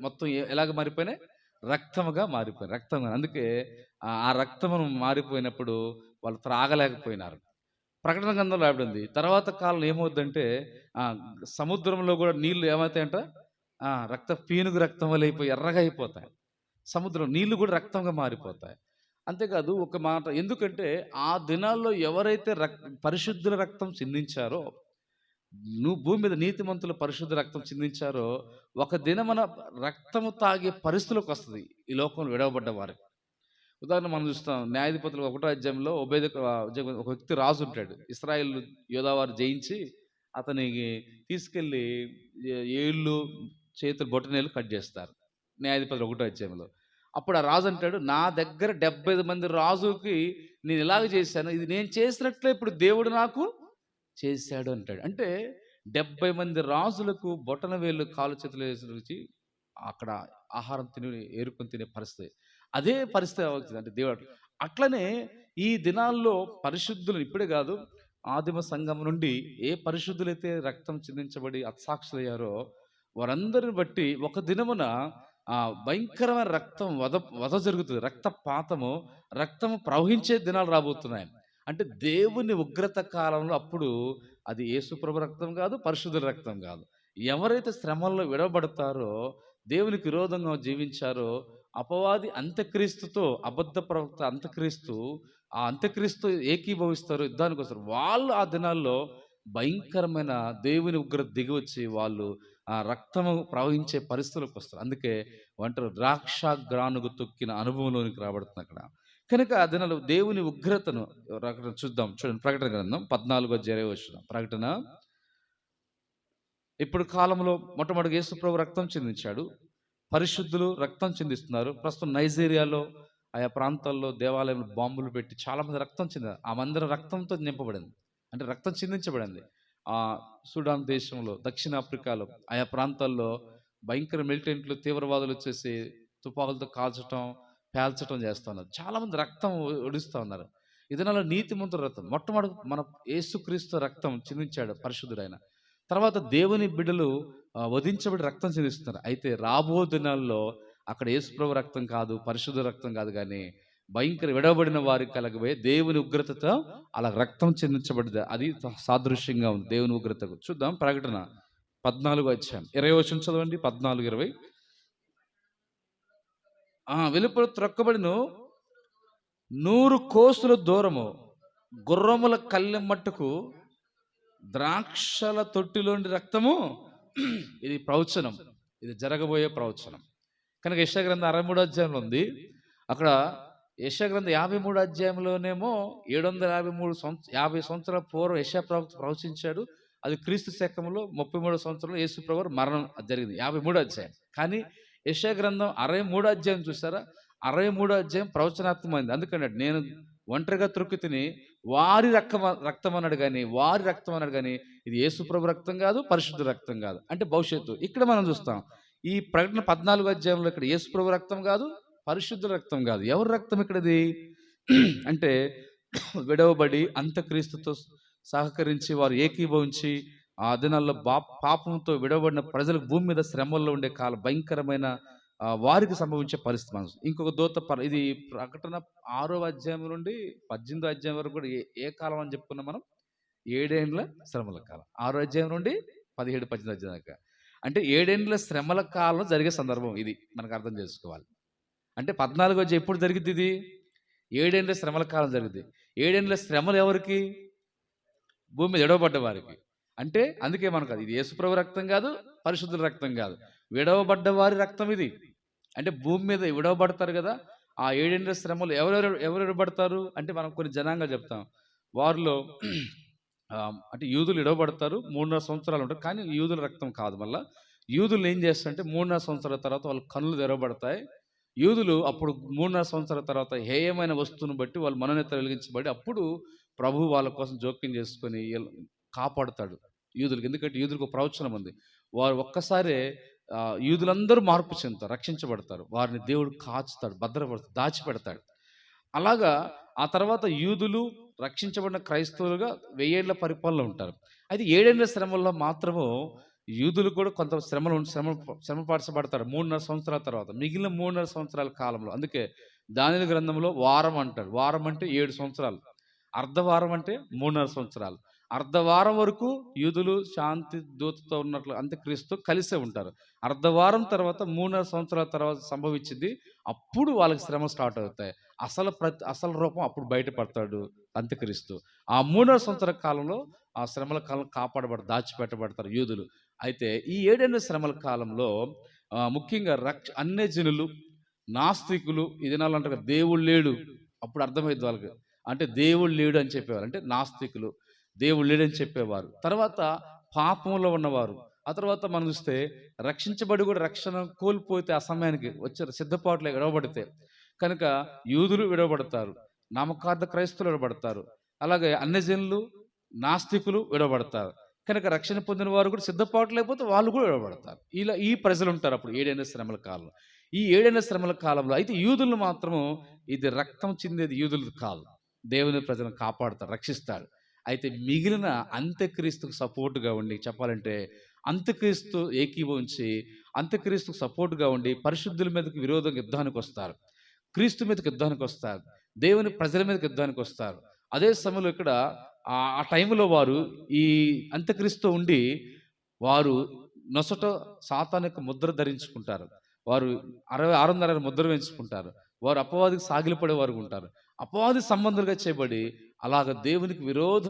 మొత్తం ఎలాగ మారిపోయినాయి? రక్తముగా మారిపోయినాయి. రక్తం అందుకే ఆ ఆ రక్తమును మారిపోయినప్పుడు వాళ్ళు త్రాగలేకపోయినారు. ప్రకటన గ్రంథంలో రాబడింది తర్వాత కాలం ఏమవుద్దంటే సముద్రంలో కూడా నీళ్ళు ఏమవుతాయంట? రక్త పీనుగు రక్తం వల్ల అయిపోయి ఎర్రగా అయిపోతాయి. సముద్రం నీళ్ళు కూడా రక్తంగా మారిపోతాయి. అంతేకాదు ఒక మాట ఎందుకంటే ఆ దినాల్లో ఎవరైతే రక్ పరిశుద్ధుల రక్తం చిందించారో నువ్వు భూమి మీద నీతిమంతుల పరిశుద్ధ రక్తం చిందించారో ఒక దినమన రక్తము తాగే పరిస్థితులకు వస్తుంది ఈ లోకంలో విడవబడ్డ వారికి ఉదాహరణ మనం చూస్తాం న్యాయాధిపతులు ఒకటో అధ్యాయంలో ఉభయ ఒక వ్యక్తి రాజు ఉంటాడు. ఇస్రాయిల్ యోధావారు జయించి అతనికి తీసుకెళ్ళి ఏళ్ళు చేతులు బొట్టనేళ్ళు కట్ చేస్తారు. న్యాయాధిపతులు ఒకటో అధ్యాయంలో. అప్పుడు ఆ రాజు అంటాడు నా దగ్గర డెబ్బై ఐదు మంది రాజుకి నేను ఇలాగ చేశాను. ఇది నేను చేసినట్లే ఇప్పుడు దేవుడు నాకు చేశాడు అంటాడు. అంటే డెబ్బై మంది రాజులకు బొటన వేలు కాలు చేతులు వేసి అక్కడ ఆహారం తిని ఏరుకొని తినే పరిస్థితి. అదే పరిస్థితి అవుతుంది అంటే దేవుడు అట్లనే ఈ దినాల్లో పరిశుద్ధులు ఇప్పుడే కాదు ఆదిమ సంఘం నుండి ఏ పరిశుద్ధులైతే రక్తం చిందించబడి అత్సాక్షులయ్యారో వారందరిని బట్టి ఒక దినమున ఆ భయంకరమైన రక్తం వద వద జరుగుతుంది. రక్తపాతము రక్తము ప్రవహించే దినాలు రాబోతున్నాయి. అంటే దేవుని ఉగ్రత కాలంలో అప్పుడు అది యేసుప్రభు రక్తం కాదు పరిశుద్ధుల రక్తం కాదు. ఎవరైతే శ్రమల్లో విడవబడతారో దేవునికి విరోధంగా జీవించారో అపవాది అంత్యక్రీస్తుతో అబద్ధ ప్రవక్త అంత్యక్రీస్తు ఆ అంత్యక్రీస్తు ఏకీభవిస్తారు యుద్ధానికి వస్తారు. వాళ్ళు ఆ దినాల్లో భయంకరమైన దేవుని ఉగ్రత దిగి వచ్చి వాళ్ళు ఆ రక్తము ప్రవహించే పరిస్థితులకు వస్తారు. అందుకే వంటరు ద్రాక్ష గ్రానుగు తొక్కిన అనుభవంలోనికి రాబడుతుంది అక్కడ. కనుక ఆ దినాలు దేవుని ఉగ్రతను ప్రకటన చూద్దాం. చూడండి ప్రకటన గ్రంథం పద్నాలుగో జరే వచ్చిన ప్రకటన. ఇప్పుడు కాలంలో మొట్టమొదటి యేసుప్రభు రక్తం చెందించాడు. పరిశుద్ధులు రక్తం చెందిస్తున్నారు. ప్రస్తుతం నైజీరియాలో ఆయా ప్రాంతాల్లో దేవాలయంలో బాంబులు పెట్టి చాలా మంది రక్తం చెందారు ఆ మందిరం రక్తంతో నింపబడింది. అంటే రక్తం చెందించబడింది. ఆ సుడాన్ దేశంలో దక్షిణాఫ్రికాలో ఆయా ప్రాంతాల్లో భయంకర మిలిటెంట్లు తీవ్రవాదులు వచ్చేసి తుపాకులతో కాల్చటం పేల్చడం చేస్తున్నారు ఉన్నారు. చాలామంది రక్తం ఒడుస్తూ ఉన్నారు. ఇదనాలో నీతిమంతుల రక్తం మొట్టమొదటి మన యేసుక్రీస్తు రక్తం చిందించాడు పరిశుద్ధుడైన. తర్వాత దేవుని బిడ్డలు వధించబడి రక్తం చిందిస్తున్నారు. అయితే రాబో దినాల్లో అక్కడ యేసుప్రభు రక్తం కాదు పరిశుద్ధ రక్తం కాదు కానీ భయంకర విడవబడిన వారికి కలగబోయే దేవుని ఉగ్రతతో అలా రక్తం చెందించబడింది అది సాదృశ్యంగా ఉంది. దేవుని ఉగ్రతకు చూద్దాం ప్రకటన పద్నాలుగు వచ్చాం ఇరవై వచ్చిన చదవండి. పద్నాలుగు ఇరవై. వెలుపల త్రొక్కబడిను నూరు కోసుల దూరము గుర్రముల కళ్ళెం మట్టుకు ద్రాక్షల తొట్టిలోని రక్తము. ఇది ప్రవచనం. ఇది జరగబోయే ప్రవచనం. కనుక యశగ్రంథ అరవై మూడో అధ్యాయంలో ఉంది. అక్కడ యశగ్రంథ యాభై మూడు అధ్యాయంలోనేమో ఏడు వందల యాభై మూడు సంవత్సర యాభై సంవత్సరాల పూర్వం యశా ప్రవక్త ప్రవచించాడు. అది క్రీస్తు శకంలో ముప్పై మూడో సంవత్సరంలో యేసు ప్రభు మరణం జరిగింది. యాభై మూడో అధ్యాయం. కానీ యశా గ్రంథం అరవై మూడో అధ్యాయం చూసారా అరవై మూడో అధ్యాయం ప్రవచనాత్మకమైంది. అందుకన్నాడు నేను ఒంటరిగా త్రొక్కి తిని వారి రక్తం రక్తం అన్నాడు కానీ వారి రక్తం అన్నాడు కానీ ఇది యేసుప్రభు రక్తం కాదు పరిశుద్ధ రక్తం కాదు. అంటే భవిష్యత్తు. ఇక్కడ మనం చూస్తాం ఈ ప్రకటన పద్నాలుగు అధ్యాయంలో ఇక్కడ యేసుప్రభు రక్తం కాదు పరిశుద్ధ రక్తం కాదు. ఎవరి రక్తం ఇక్కడది? అంటే విడవబడి అంత్యక్రీస్తుతో సహకరించి వారు ఏకీభవించి ఆ దినాల్లో బా పాపంతో విడవబడిన ప్రజలకు భూమి మీద శ్రమల్లో ఉండే కాల భయంకరమైన వారికి సంభవించే పరిస్థితి మనం ఇంకొక దూత పర ఇది ప్రకటన ఆరో అధ్యాయం నుండి పద్దెనిమిదో అధ్యాయం వరకు కూడా ఏ ఏ కాలం అని చెప్పుకున్నాం మనం? ఏడేండ్ల శ్రమల కాలం. ఆరో అధ్యాయం నుండి పదిహేడు పద్దెనిమిది అధ్యాయం దాకా. అంటే ఏడేండ్ల శ్రమల కాలం జరిగే సందర్భం ఇది. మనకు అర్థం చేసుకోవాలి. అంటే పద్నాలుగో అధ్యాయం ఎప్పుడు జరిగింది ఇది? ఏడేండ్ల శ్రమల కాలం జరిగింది ఏడేండ్ల శ్రమలు ఎవరికి? భూమి మీద ఎడవబడ్డ వారికి. అంటే అందుకే మనకు అది ఇది యేసుప్రభు రక్తం కాదు పరిశుద్ధుల రక్తం కాదు. విడవబడ్డ వారి రక్తం ఇది. అంటే భూమి మీద విడవబడతారు కదా ఆ ఏడేండ్ల శ్రమలు ఎవరెవరు ఎవరు పడతారు? అంటే మనం కొన్ని జనాంగా చెప్తాం. వారిలో అంటే యూదులు విడవబడతారు మూడున్నర సంవత్సరాలు ఉంటారు కానీ యూదుల రక్తం కాదు మళ్ళా. యూదులు ఏం చేస్తారంటే మూడున్నర సంవత్సరాల తర్వాత వాళ్ళ కన్నులు తెరవబడతాయి. యూదులు అప్పుడు మూడున్నర సంవత్సరాల తర్వాత హేయమైన వస్తువును బట్టి వాళ్ళు మనోనేత వెలిగించబడి అప్పుడు ప్రభు వాళ్ళ కోసం జోక్యం చేసుకొని కాపాడుతాడు. యూదులకు. ఎందుకంటే యూదులకు ప్రవచనం ఉంది. వారు ఒక్కసారే యూదులందరూ మార్పు చెందుతారు రక్షించబడతారు. వారిని దేవుడు కాచుతాడు భద్రపడతాడు దాచిపెడతాడు. అలాగా ఆ తర్వాత యూదులు రక్షించబడిన క్రైస్తవులుగా వెయ్యేళ్ళ పరిపాలన ఉంటారు. అయితే ఏడేళ్ళ శ్రమల్లో మాత్రము యూదులు కూడా కొంత శ్రమలు శ్రమ శ్రమపరచబడతారు మూడున్నర సంవత్సరాల తర్వాత మిగిలిన మూడున్నర సంవత్సరాల కాలంలో. అందుకే దాని గ్రంథంలో వారం అంటాడు వారం అంటే ఏడు సంవత్సరాలు. అర్ధవారం అంటే మూడున్నర సంవత్సరాలు. అర్ధవారం వరకు యూదులు శాంతి దూతతో ఉన్నట్లు అంత్యక్రీస్తు కలిసే ఉంటారు. అర్ధవారం తర్వాత మూడున్నర సంవత్సరాల తర్వాత సంభవించింది. అప్పుడు వాళ్ళకి శ్రమ స్టార్ట్ అవుతాయి. అసలు ప్రతి అసలు రూపం అప్పుడు బయటపడతాడు అంత్యక్రీస్తు. ఆ మూడున్నర సంవత్సరాల కాలంలో ఆ శ్రమల కాలం కాపాడబడ దాచిపెట్టబడతారు యూదులు. అయితే ఈ ఏడెనిమిది శ్రమల కాలంలో ముఖ్యంగా రక్ష అన్య జనులు నాస్తికులు ఇది అంటారు కదా, దేవుడు లేడు. అప్పుడు అర్థమైంది వాళ్ళకి. అంటే దేవుడు లేడు అని చెప్పేవారు అంటే నాస్తికులు. దేవుడు లేడని చెప్పేవారు. తర్వాత పాపంలో ఉన్నవారు. ఆ తర్వాత మనం చూస్తే రక్షించబడి కూడా రక్షణ కోల్పోతే ఆ సమయానికి వచ్చే సిద్ధపాట్లు విడవబడితే. కనుక యూదులు విడవబడతారు. నామకార్థ క్రైస్తులు విడవబడతారు. అలాగే అన్యజనులు నాస్తికులు విడవబడతారు. కనుక రక్షణ పొందిన వారు కూడా సిద్ధపాటు లేకపోతే వాళ్ళు కూడా విడవబడతారు. ఇలా ఈ ప్రజలు ఉంటారు అప్పుడు ఏడైన శ్రమల కాలంలో. ఈ ఏడైన శ్రమల కాలంలో అయితే యూదులు మాత్రము ఇది రక్తం చెందేది యూదులు కాదు దేవుని ప్రజలను కాపాడుతాడు రక్షిస్తాడు అయితే మిగిలిన అంత్యక్రీస్తుకు సపోర్టుగా ఉండి చెప్పాలంటే అంత్యక్రీస్తు ఏకీభవించి అంత్యక్రీస్తుకు సపోర్ట్గా ఉండి పరిశుద్ధుల మీదకి విరోధం యుద్ధానికి వస్తారు. క్రీస్తు మీదకి యుద్ధానికి వస్తారు. దేవుని ప్రజల మీదకి యుద్ధానికి వస్తారు. అదే సమయంలో ఇక్కడ ఆ టైంలో వారు ఈ అంత్యక్రీస్తు ఉండి వారు నొసట సాతానిక ముద్ర ధరించుకుంటారు. వారు అరవై ఆరున్నర ముద్ర వేయించుకుంటారు. వారు అపవాదికి సాగిలిపడే వారు ఉంటారు. అపవాది సంబంధంగా చేయబడి అలాగ దేవునికి విరోధం